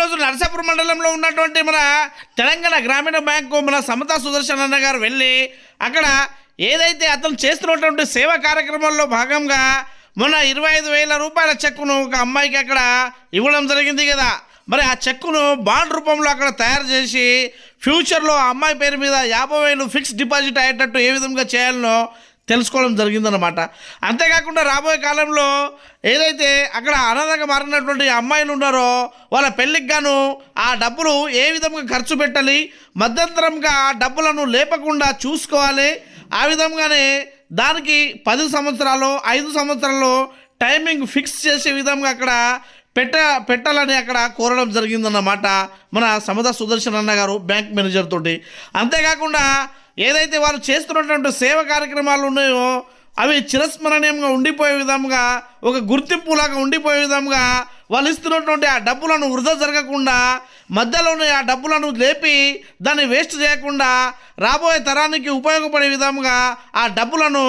ఈరోజు నరసాపురం మండలంలో ఉన్నటువంటి మన తెలంగాణ గ్రామీణ బ్యాంకు మన సమతా సుదర్శన్ అన్న గారు వెళ్ళి అక్కడ ఏదైతే అతను చేస్తున్నటువంటి సేవా కార్యక్రమంలో భాగంగా మొన్న ఇరవై ఐదు వేల రూపాయల చెక్కును ఒక అమ్మాయికి అక్కడ ఇవ్వడం జరిగింది కదా. మరి ఆ చెక్కును బాండ్ రూపంలో అక్కడ తయారు చేసి ఫ్యూచర్లో ఆ అమ్మాయి పేరు మీద యాభై వేలు ఫిక్స్ డిపాజిట్ అయ్యేటట్టు ఏ విధంగా చేయాలనో తెలుసుకోవడం జరిగిందనమాట అంతేకాకుండా రాబోయే కాలంలో ఏదైతే అక్కడ అనాథంగా మారినటువంటి అమ్మాయిలు ఉన్నారో వాళ్ళ పెళ్ళికి గాను ఆ డబ్బులు ఏ విధంగా ఖర్చు పెట్టాలి మధ్యంతరంగా ఆ డబ్బులను లేపకుండా చూసుకోవాలి. ఆ విధంగానే దానికి పది సంవత్సరాలు ఐదు సంవత్సరాలు టైమింగ్ ఫిక్స్ చేసే విధంగా అక్కడ పెట్ట పెట్టాలని అక్కడ కోరడం జరిగిందన్నమాట మన సమద సుదర్శన్ అన్న గారు బ్యాంక్ మేనేజర్ తోటి. అంతేకాకుండా ఏదైతే వాళ్ళు చేస్తున్నటువంటి సేవ కార్యక్రమాలు ఉన్నాయో అవి చిరస్మరణీయంగా ఉండిపోయే విధంగా ఒక గుర్తింపులాగా ఉండిపోయే విధంగా వాళ్ళు ఇస్తున్నటువంటి ఆ డబ్బులను వృధా జరగకుండా మధ్యలోనే ఆ డబ్బులను లేపి దాన్ని వేస్ట్ చేయకుండా రాబోయే తరానికి ఉపయోగపడే విధంగా ఆ డబ్బులను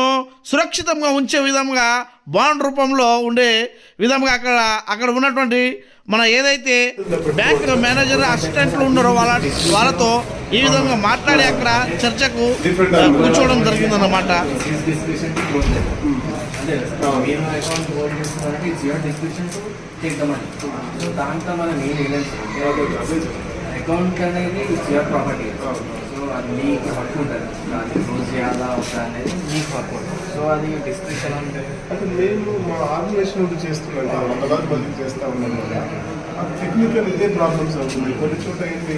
సురక్షితంగా ఉంచే విధంగా బాండ్ రూపంలో ఉండే విధంగా అక్కడ అక్కడ ఉన్నటువంటి మన ఏదైతే బ్యాంక్ మేనేజర్ అసిస్టెంట్లు ఉన్నారో వాళ్ళ వాళ్ళతో ఈ విధంగా మాట్లాడి అక్కడ చర్చకు కూర్చోవడం జరిగిందన్నమాట His అకౌంట్ దాంట్లో మనం ఏం అకౌంట్ అనేది ప్రాపర్టీ. అది మీకు హక్కు ఉంటుంది. దాన్ని క్లోజ్ చేయాలా వద్దా అనేది మీకు హక్కు ఉంటుంది. సో అది డిస్క్రిప్షన్ ఉంటుంది అంటే మేము మా ఆర్గనైజేషన్ నుండి చేస్తున్నాం కదా వందలాది మందికి చేస్తా ఉన్నాం కదా టెక్నికల్ ఇదే ప్రాబ్లమ్స్ అవుతుంది కొన్ని చోట ఏంటి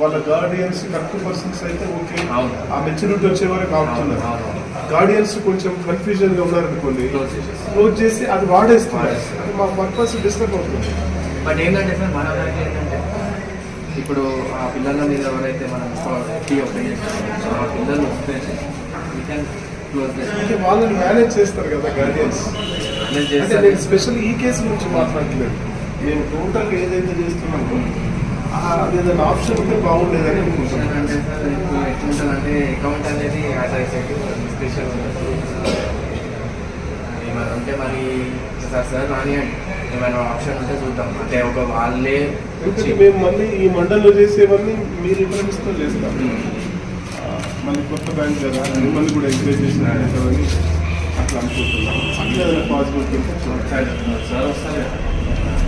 వాళ్ళ గార్డియన్స్ కరెక్ట్ పర్సన్స్ అయితే ఓకే. అవును. ఆ మెచ్యూరిటీ వచ్చే వరకు ఆపుతున్నారు. గార్డియన్స్ కొంచెం కన్ఫ్యూజన్గా ఉన్నారనుకోండి. క్లోజ్ చేసి అది వాడేస్తున్నారు. వాడేస్తారు. అది మా పర్పస్ డిస్టర్బ్ అవుతుంది. బట్ ఏంటంటే సార్ మన దాంట్లో ఏంటంటే ఇప్పుడు ఆ పిల్లల మీద ఎవరైతే మనం ఫీ ఓపెన్ చేస్తామో ఆ పిల్లలు వస్తే వీ కెన్ క్లోజ్ అంటే వాళ్ళని మేనేజ్ చేస్తారు కదా గార్డియన్స్ మేనేజ్ అంటే నేను స్పెషల్ ఈ కేసు గురించి మాట్లాడలేదు నేను టోటల్ ఏదైతే చేస్తున్నామో ఆ ఏదైనా ఆప్షన్ ఉంటే బాగుండేదని అనుకుంటున్నాను. అంటే సార్ ఇప్పుడు ఎట్లుంటుందంటే అకౌంట్ అనేది యాజ్ ఐ సెట్ ఏమైనా ఉంటే మరి సార్ సార్ రానియండి ఏమైనా ఆప్షన్ ఉంటే చూద్దాం. అంటే ఒక వాళ్ళే ఎందుకంటే మేము మళ్ళీ ఈ మండల్లో చేసేవన్నీ మీరు ఇంప్రమిస్తో చేస్తాం ఆ, మళ్ళీ కొత్త బ్యాంక్ కదా మిమ్మల్ని కూడా ఎంకరేజ్ చేసిన అట్లా అనుకుంటున్నాం. పాసిబిలిటీ. సార్ సార్ వస్తారు.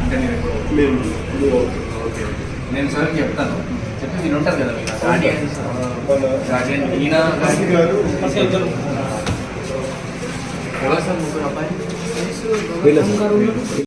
అంటే నేను ఇప్పుడు ఓకే నేను సార్కి చెప్తాను. చెప్పి మీరు ఉంటారు కదా గార్డియన్ గార్డియన్ ఈయన గారు ఎవరు సార్ ముగ్గురు అబ్బాయి Velas.